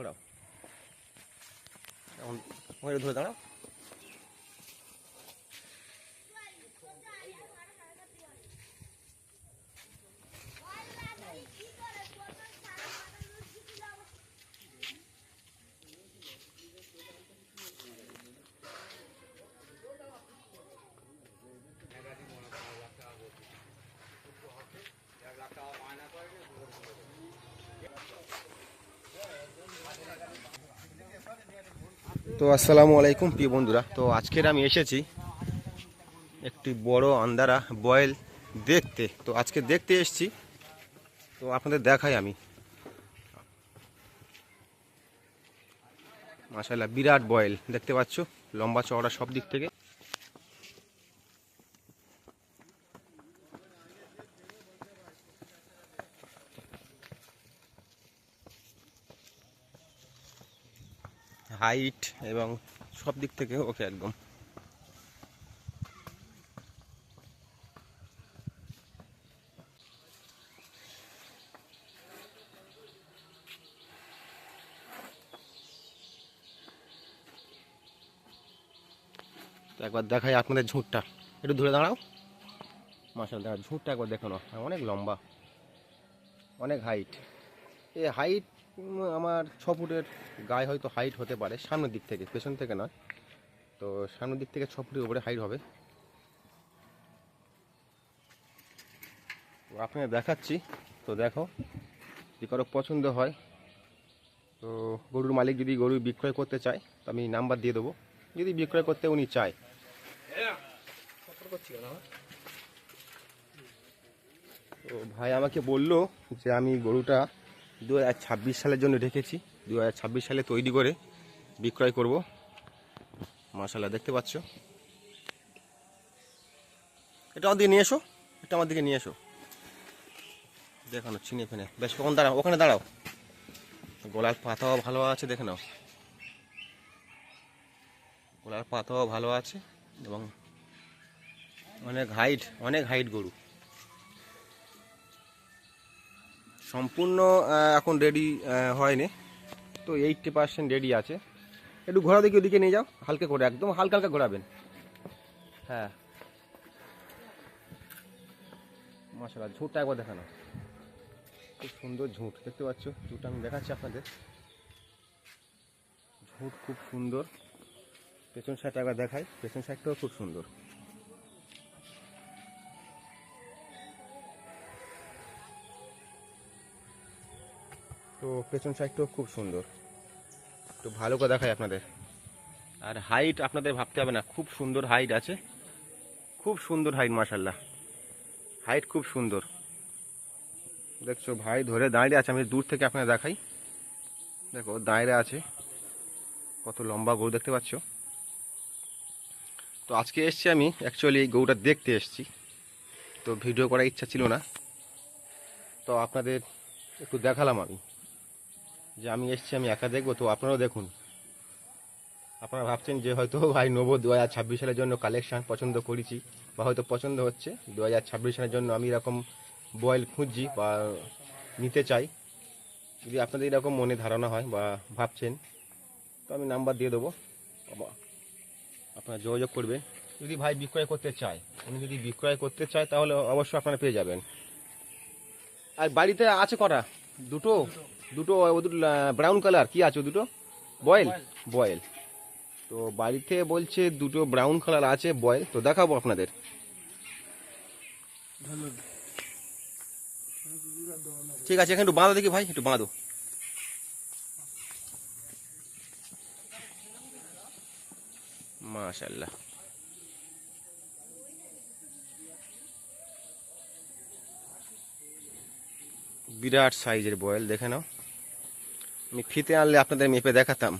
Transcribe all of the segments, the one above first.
ঘোরাও। এখন ধরে দাঁড়াও। তো আসসালামু আলাইকুম, প্রিয় বন্ধুরা। তো আজকের আমি এসেছি একটি বড় আন্দারা বয়েল দেখতে। তো আজকে দেখতে এসেছি, তো আপনাদের দেখাই আমি। মাসাল্লাহ বিরাট বয়েল, দেখতে পাচ্ছ? লম্বা চওড়া সব দিক থেকে। হাইট এবং সব দিক থেকে ওকে একদম। একবার দেখাই আপনাদের ঝুঁটটা। একটু ধরে দাঁড়াও। মাসাল দেখা ঝুঁটটা একবার দেখো না অনেক লম্বা, অনেক হাইট এই হাইট আমার ছ ফুটের গায়ে হয়তো হাইট হতে পারে, সামনের দিক থেকে, পেছন থেকে নয়। তো সামনের দিক থেকে ছ ফুটের উপরে হাইট হবে। আপনাকে দেখাচ্ছি। তো দেখো যদি কারও পছন্দ হয়, তো গরুর মালিক যদি গরু বিক্রয় করতে চায়, তো আমি নাম্বার দিয়ে দেবো। যদি বিক্রয় করতে উনি চায়। তো ভাই আমাকে বলল যে আমি গরুটা দু হাজার ছাব্বিশ সালের জন্য রেখেছি দু হাজার ছাব্বিশ সালে তৈরি করে বিক্রয় করব। মাসাল্লাহ দেখতে পাচ্ছ? এটা আমার দিকে নিয়ে এসো। এটা আমার দিকে নিয়ে এসো। দেখানো চিনে ফেনে। বেশ কখন দাঁড়াও, ওখানে দাঁড়াও। গলার পাতাও ভালো আছে, দেখে নাও। গলার পাতাও ভালো আছে এবং অনেক হাইট অনেক হাইট গরু। সম্পূর্ণ এখন রেডি হয়নি। তো এইটটি পার্সেন্ট রেডি আছে। একটু ঘোরা দেখি ওদিকে নিয়ে যাও, হালকা করে, একদম হালকা হালকা ঘোরাবেন। হ্যাঁ। মশলা ঝুঁটটা একবার দেখানো। খুব সুন্দর ঝুঁট, দেখতে পাচ্ছ? ঝুঁট আমি দেখাচ্ছি আপনাদের। ঝুঁট খুব সুন্দর। পেছন সাইডটা একবার দেখাই, পেছন সাইডটাও খুব সুন্দর। তো পেছন সাইডটাও খুব সুন্দর। একটু ভালো করে দেখাই আপনাদের। আর হাইট আপনাদের ভাবতে হবে না, খুব সুন্দর হাইট আছে। খুব সুন্দর হাইট মাসাল্লাহ হাইট খুব সুন্দর। দেখছ ভাই ধরে দাঁড়িয়ে আছে, আমি দূর থেকে আপনাদের দেখাই। দেখো, দাঁড়িয়ে আছে। কত লম্বা গরু দেখতে পাচ্ছ? তো আজকে এসছি আমি অ্যাকচুয়ালি এই গরুটা দেখতে এসছি। তো ভিডিও করার ইচ্ছা ছিল না। তো আপনাদের একটু দেখালাম আমি। যে আমি এসছি, আমি একা দেখব, তো আপনারাও দেখুন। আপনারা ভাবছেন যে হয়তো ভাই নেব দু হাজার ছাব্বিশ সালের জন্য কালেকশান পছন্দ করেছি, বা হয়তো পছন্দ হচ্ছে। দু হাজার ছাব্বিশ সালের জন্য আমি এরকম বয়েল খুঁজছি বা নিতে চাই। যদি আপনাদের এরকম মনে ধারণা হয় বা ভাবছেন, তো আমি নাম্বার দিয়ে দেবো। আপনারা যোগাযোগ করবেন যদি ভাই বিক্রয় করতে চায়, উনি যদি বিক্রয় করতে চায়, তাহলে অবশ্যই আপনারা পেয়ে যাবেন। আর বাড়িতে আছে কটা? দুটো? দুটো ও দুটো ব্রাউন কালার কি আছে দুটো? বয়েল বয়েল তো বাড়িতে বলছে দুটো ব্রাউন কালার আছে বয়েল তো দেখাবো আপনাদের। ঠিক আছে এখানে একটু বাঁধো দেখি ভাই একটু বাঁধো। মাশাল্লাহ বিরাট সাইজের বয়েল দেখে নাও। আমি ফিতে আনলে আপনাদের মেপে দেখাতাম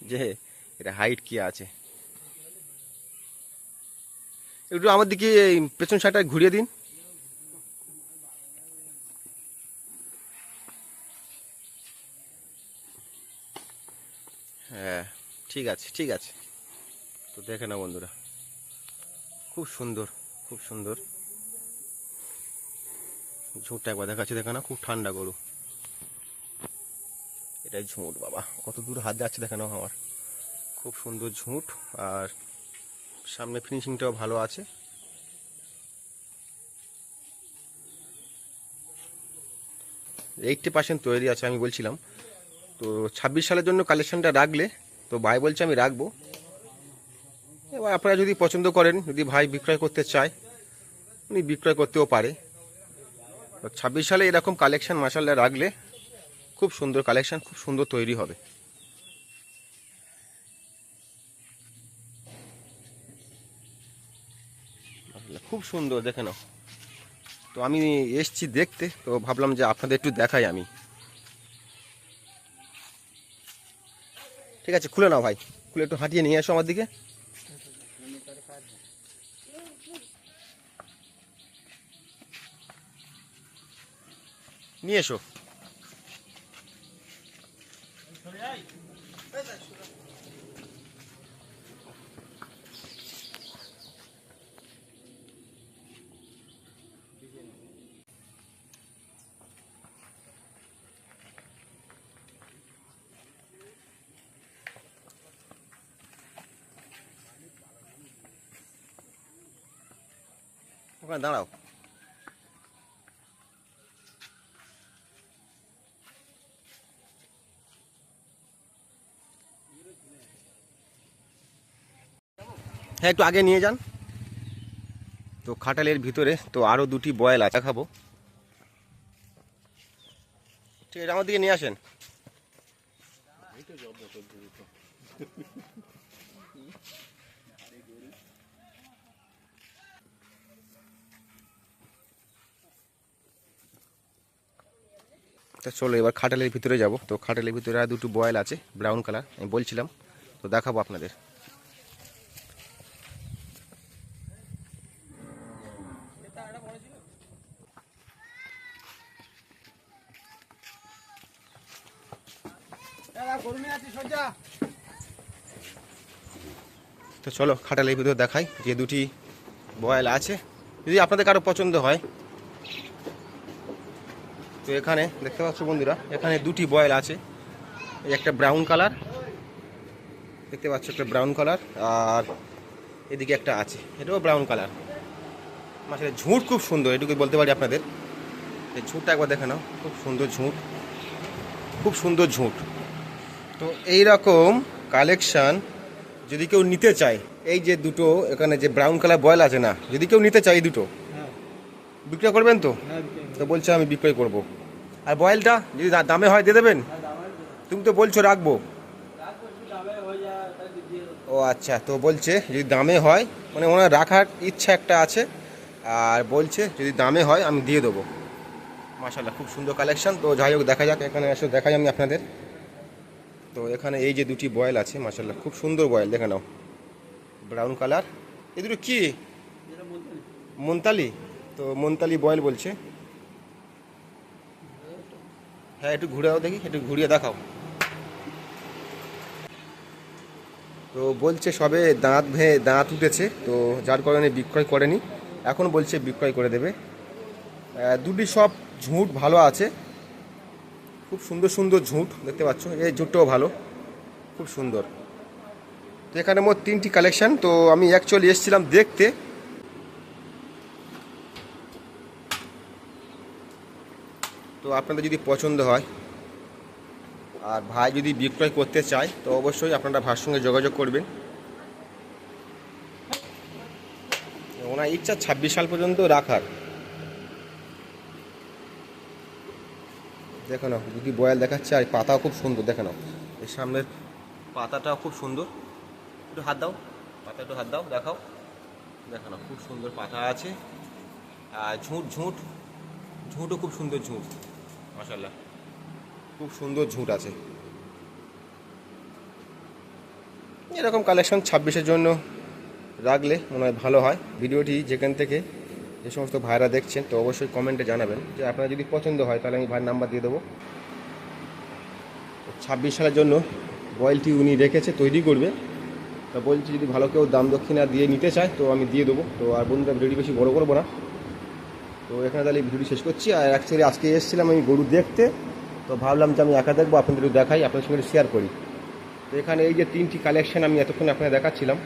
যে এটা হাইট কি আছে। একটু আমার দিকে এই পেছন সাইডটা ঘুরিয়ে দিন। হ্যাঁ ঠিক আছে ঠিক আছে। তো দেখে না বন্ধুরা। খুব সুন্দর খুব সুন্দর। ঝুঁটা একবার দেখাচ্ছি, দেখে না খুব ঠান্ডা গরু। এটাই ঝুঁট বাবা। কত দূর হাত যাচ্ছে দেখানো আমার। খুব সুন্দর ঝুঁট আর সামনে ফিনিশিংটাও ভালো আছে। এইটটি পার্সেন্ট তৈরি আছে আমি বলছিলাম। তো ছাব্বিশ সালের জন্য কালেকশনটা রাখলে, তো ভাই বলছে আমি রাখব। এবার আপনারা যদি পছন্দ করেন, যদি ভাই বিক্রয় করতে চায়, উনি বিক্রয় করতেও পারে। ছাব্বিশ সালে এরকম কালেকশন মাসাল্লা রাখলে খুব সুন্দর কালেকশন খুব সুন্দর তৈরি হবে। খুব সুন্দর, দেখে নাও। তো আমি এসছি দেখতে, তো ভাবলাম যে আপনাদের একটু দেখাই আমি। ঠিক আছে, খুলে নাও ভাই, খুলে একটু হাঁটিয়ে নিয়ে এসো আমার দিকে। নিয়ে এসো। ওখানে দাঁড়াও। হ্যাঁ একটু আগে নিয়ে যান। তো খাটালের ভিতরে তো আরও দুটি বয়েল আছে খাব ঠিক আছে, আমার দিকে নিয়ে আসেন। তো চলো এবার খাটালের ভিতরে যাব। তো খাটালের ভিতরে আর দুটো বয়েল আছে ব্রাউন কালার আমি বলছিলাম। তো দেখাবো আপনাদের। তো চলো খাটালের ভিতরে দেখাই যে দুটি বয়েল আছে। যদি আপনাদের কারও পছন্দ হয় তো এখানে দেখতে পাচ্ছ বন্ধুরা, এখানে দুটি বয়েল আছে। এই একটা ব্রাউন কালার, দেখতে পাচ্ছ একটা ব্রাউন কালার, আর এদিকে একটা আছে, এটাও ব্রাউন কালার। মাসে ঝুঁট খুব সুন্দর এটুকু বলতে পারি আপনাদের। এই ঝুঁটটা একবার দেখে নাও, খুব সুন্দর ঝুঁট, খুব সুন্দর ঝুঁট। তো এই রকম কালেকশান যদি কেউ নিতে চায়, এই যে দুটো, এখানে যে ব্রাউন কালার বয়েল আছে না, যদি কেউ নিতে চায় দুটো বিক্রয় করবেন তো? তো বলছে আমি বিক্রয় করব। আর বয়েলটা যদি দামে হয় দিয়ে দেবেন? তুমি তো বলছো রাখব। ও আচ্ছা তো বলছে যদি দামে হয় মানে ওনার রাখার ইচ্ছা একটা আছে, আর বলছে যদি দামে হয় আমি দিয়ে দেবো। মাশাল্লাহ খুব সুন্দর কালেকশন তো যাই হোক, দেখা যাক, এখানে এসে দেখাই আমি আপনাদের। তো এখানে এই যে দুটি বয়েল আছে মাশাল্লাহ খুব সুন্দর বয়েল, দেখে নাও। Brown colour. এ দুটো কি? মন্তালি। তো মন্তালি বয়েল বলছে। হ্যাঁ একটু ঘুরেও দেখি একটু ঘুরিয়ে দেখাও। তো বলছে সবে দাঁত ভে দাঁত উঠেছে তো যার কারণে বিক্রয় করেনি। এখন বলছে বিক্রয় করে দেবে। দুটি সব ঝুঁট ভালো আছে। খুব সুন্দর সুন্দর ঝুঁট দেখতে পাচ্ছ? এই ঝুঁটটাও ভালো। খুব সুন্দর। তো এখানে মোট তিনটি কালেকশন তো আমি অ্যাকচুয়ালি এসেছিলাম দেখতে। তো আপনাদের যদি পছন্দ হয়, আর ভাই যদি বিক্রয় করতে চায়, তো অবশ্যই আপনারা ভাইয়ের সঙ্গে যোগাযোগ করবেন। ওনার ইচ্ছা ছাব্বিশ সাল পর্যন্ত রাখার। দেখো যদি বয়াল দেখাচ্ছে, আর পাতাও খুব সুন্দর, দেখে নাও। এর সামনের পাতাটাও খুব সুন্দর। একটু হাত দাও পাতা একটু হাত দাও, দেখাও। দেখো খুব সুন্দর পাতা আছে। আর ঝুঁট ঝুঁট, ঝুঁটও খুব সুন্দর ঝুঁট। মাসাল্লাহ খুব সুন্দর ঝুঁট আছে। এরকম কালেকশন ছাব্বিশের জন্য রাখলে মনে হয় ভালো হয়। ভিডিওটি যেখান থেকে যে সমস্ত ভাইরা দেখছেন, তো অবশ্যই কমেন্টে জানাবেন যে আপনার যদি পছন্দ হয়, তাহলে আমি ভাইয়ের নাম্বার দিয়ে দেবো। ছাব্বিশ সালের জন্য বয়েলটি উনি রেখেছে, তৈরি করবে। তা বলছি যদি ভালো কেউ দাম দক্ষিণা দিয়ে নিতে চায়, তো আমি দিয়ে দেবো। তো আর বন্ধুরা, ভিডিওটি বেশি বড় করব না। তো এখানে তাহলে ভিডিওটি শেষ করছি। আর অ্যাকচুয়ালি আজকে এসেছিলাম আমি গরু দেখতে। তো ভাবলাম যে আমি একা দেখব, আপনাদের দেখাই, আপনাদের সঙ্গে শেয়ার করি। তো এখানে এই যে তিনটি কালেকশন আমি এতক্ষণ আপনাদের দেখাচ্ছিলাম।